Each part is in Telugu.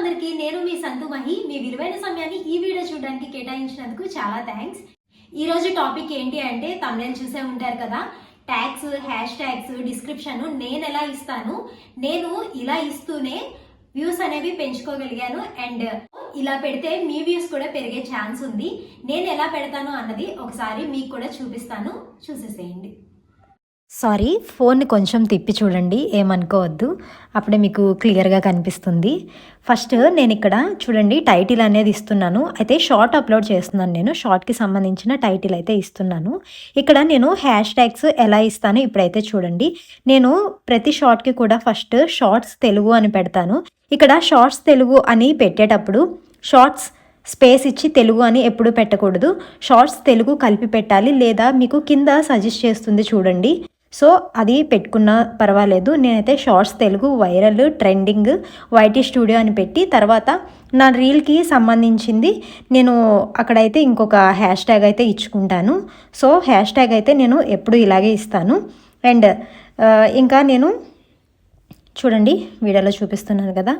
అందరికీ నేను మీ సంతు మహి. మీ విలువైన సమయాన్ని ఈ వీడియో చూడడానికి కేటాయించినందుకు చాలా థ్యాంక్స్. ఈ రోజు టాపిక్ ఏంటి అంటే తమిళ చూసే ఉంటారు కదా. ట్యాగ్స్ హ్యాష్ ట్యాగ్స్ డిస్క్రిప్షన్ నేను ఎలా ఇస్తాను? నేను ఇలా ఇస్తూనే వ్యూస్ అనేవి పెంచుకోగలిగాను అండ్ ఇలా పెడితే మీ వ్యూస్ కూడా పెరిగే ఛాన్స్ ఉంది. నేను ఎలా పెడతాను అన్నది ఒకసారి మీకు కూడా చూపిస్తాను. చూసేసేయండి. సారీ ఫోన్ని కొంచెం తిప్పి చూడండి ఏమనుకోవద్దు. అప్పుడే మీకు క్లియర్గా కనిపిస్తుంది. ఫస్ట్ నేను ఇక్కడ చూడండి టైటిల్ అనేది ఇస్తున్నాను. అయితే షార్ట్ అప్లోడ్ చేస్తున్నాను నేను. షార్ట్కి సంబంధించిన టైటిల్ అయితే ఇస్తున్నాను. ఇక్కడ నేను హ్యాష్ ట్యాగ్స్ ఎలా ఇస్తాను ఇప్పుడైతే చూడండి. నేను ప్రతి షార్ట్కి కూడా ఫస్ట్ షార్ట్స్ తెలుగు అని పెడతాను. ఇక్కడ షార్ట్స్ తెలుగు అని పెట్టేటప్పుడు షార్ట్స్ స్పేస్ ఇచ్చి తెలుగు అని ఎప్పుడు పెట్టకూడదు. షార్ట్స్ తెలుగు కలిపి పెట్టాలి లేదా మీకు కింద సజెస్ట్ చేస్తుంది చూడండి. సో అది పెట్టుకున్న పర్వాలేదు. నేనైతే shorts Telugu viral trending YT studio అని పెట్టి తర్వాత నా రీల్కి సంబంధించింది నేను అక్కడైతే ఇంకొక హ్యాష్ ట్యాగ్ అయితే ఇచ్చుకుంటాను. సో హ్యాష్ ట్యాగ్ అయితే నేను ఎప్పుడు ఇలాగే ఇస్తాను. అండ్ ఇంకా నేను చూడండి వీడియోలో చూపిస్తున్నాను కదా.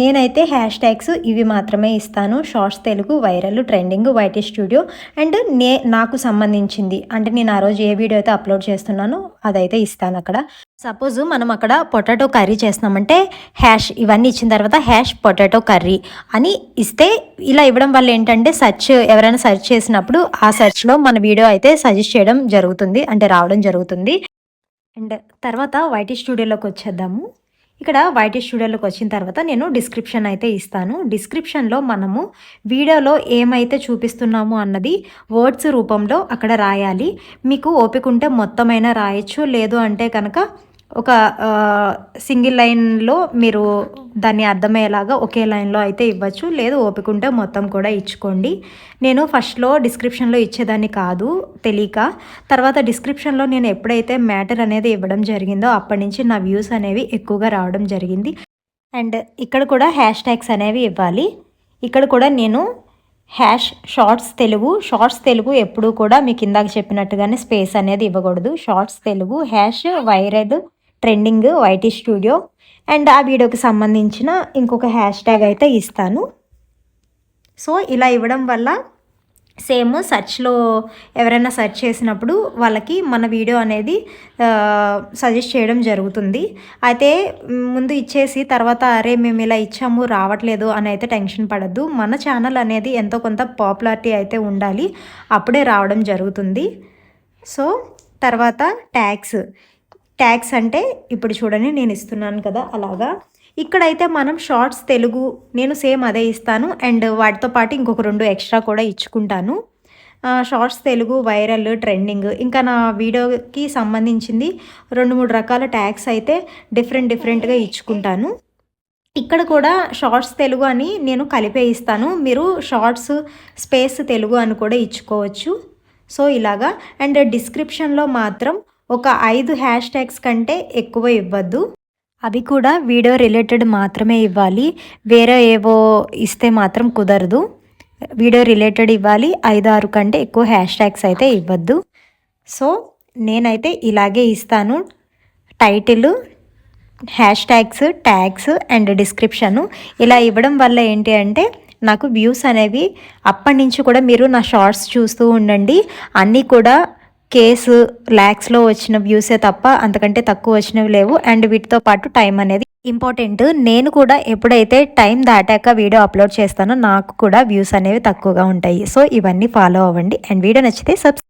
నేనైతే హ్యాష్ ట్యాగ్స్ ఇవి మాత్రమే ఇస్తాను. Shorts Telugu viral trending YT studio and నే నాకు సంబంధించింది. అంటే నేను ఆ రోజు ఏ వీడియో అయితే అప్లోడ్ చేస్తున్నానో అదైతే ఇస్తాను అక్కడ. సపోజ్ మనం అక్కడ పొటాటో కర్రీ చేస్తున్నామంటే హ్యాష్ ఇవన్నీ ఇచ్చిన తర్వాత హ్యాష్ పొటాటో కర్రీ అని ఇస్తే ఇలా ఇవ్వడం వల్ల ఏంటంటే సెర్చ్ ఎవరైనా సెర్చ్ చేసినప్పుడు ఆ సెర్చ్లో మన వీడియో అయితే సజెస్ట్ చేయడం జరుగుతుంది. అంటే రావడం జరుగుతుంది. అండ్ తర్వాత వైటీ స్టూడియోలోకి వచ్చేద్దాము. ఇక్కడ వైటీ స్టూడియోలోకి వచ్చిన తర్వాత నేను డిస్క్రిప్షన్ అయితే ఇస్తాను. డిస్క్రిప్షన్లో మనము వీడియోలో ఏమైతే చూపిస్తున్నాము అన్నది వర్డ్స్ రూపంలో అక్కడ రాయాలి. మీకు ఓపిక ఉంటే మొత్తమైనా రాయొచ్చు లేదు అంటే కనుక ఒక సింగిల్ లైన్లో మీరు దాన్ని అర్థమయ్యేలాగా ఒకే లైన్లో అయితే ఇవ్వచ్చు. లేదు ఓపిక ఉంటే మొత్తం కూడా ఇచ్చుకోండి. నేను ఫస్ట్లో డిస్క్రిప్షన్లో ఇచ్చేదాన్ని కాదు తెలియక. తర్వాత డిస్క్రిప్షన్లో నేను ఎప్పుడైతే మ్యాటర్ అనేది ఇవ్వడం జరిగిందో అప్పటి నుంచి నా వ్యూస్ అనేవి ఎక్కువగా రావడం జరిగింది. అండ్ ఇక్కడ కూడా హ్యాష్ ట్యాగ్స్ అనేవి ఇవ్వాలి. ఇక్కడ కూడా నేను hash shorts Telugu shorts Telugu ఎప్పుడూ కూడా మీకు ఇందాక చెప్పినట్టుగానే స్పేస్ అనేది ఇవ్వకూడదు. Shorts Telugu hash viral trending YT studio. And ఆ వీడియోకి సంబంధించిన ఇంకొక హ్యాష్ ట్యాగ్ అయితే ఇస్తాను. సో ఇలా ఇవ్వడం వల్ల సేమ్ సెర్చ్లో ఎవరైనా సెర్చ్ చేసినప్పుడు వాళ్ళకి మన వీడియో అనేది సజెస్ట్ చేయడం జరుగుతుంది. అయితే ముందు ఇచ్చేసి తర్వాత అరే మేము ఇలా ఇచ్చాము రావట్లేదు అని అయితే టెన్షన్ పడద్దు. మన ఛానల్ అనేది ఎంతో కొంత పాపులారిటీ అయితే ఉండాలి. అప్పుడే రావడం జరుగుతుంది. సో తర్వాత ట్యాక్స్ ట్యాక్స్ అంటే ఇప్పుడు చూడండి నేను ఇస్తున్నాను కదా అలాగా. ఇక్కడైతే మనం షార్ట్స్ తెలుగు నేను సేమ్ అదే ఇస్తాను. అండ్ వాటితో పాటు ఇంకొక రెండు ఎక్స్ట్రా కూడా ఇచ్చుకుంటాను. Shorts Telugu viral trending. ఇంకా నా వీడియోకి సంబంధించింది రెండు మూడు రకాల ట్యాగ్స్ అయితే డిఫరెంట్ డిఫరెంట్గా ఇచ్చుకుంటాను. ఇక్కడ కూడా షార్ట్స్ తెలుగు అని నేను కలిపే ఇస్తాను. మీరు షార్ట్స్ స్పేస్ తెలుగు అని కూడా ఇచ్చుకోవచ్చు. సో ఇలాగా. అండ్ డిస్క్రిప్షన్లో మాత్రం ఒక ఐదు హ్యాష్ ట్యాగ్స్ కంటే ఎక్కువ ఇవ్వద్దు. అవి కూడా వీడియో రిలేటెడ్ మాత్రమే ఇవ్వాలి. వేరే ఏవో ఇస్తే మాత్రం కుదరదు. వీడియో రిలేటెడ్ ఇవ్వాలి. ఐదు ఆరు కంటే ఎక్కువ హ్యాష్ ట్యాగ్స్ అయితే ఇవ్వద్దు. సో నేనైతే ఇలాగే ఇస్తాను. Title hash tags tags and description ఇలా ఇవ్వడం వల్ల ఏంటి అంటే నాకు వ్యూస్ అనేవి అప్పటి నుంచి కూడా మీరు నా షార్ట్స్ చూస్తూ ఉండండి. అన్నీ కూడా కేసు ల్యాక్స్లో వచ్చిన వ్యూసే తప్ప అంతకంటే తక్కువ వచ్చినవి లేవు. అండ్ వీటితో పాటు టైం అనేది ఇంపార్టెంట్ నేను కూడా ఎప్పుడైతే టైం దాటాక వీడియో అప్లోడ్ చేస్తానో నాకు కూడా వ్యూస్ అనేవి తక్కువగా ఉంటాయి. సో ఇవన్నీ ఫాలో అవ్వండి. అండ్ వీడియో నచ్చితే సబ్స్క్రైబ్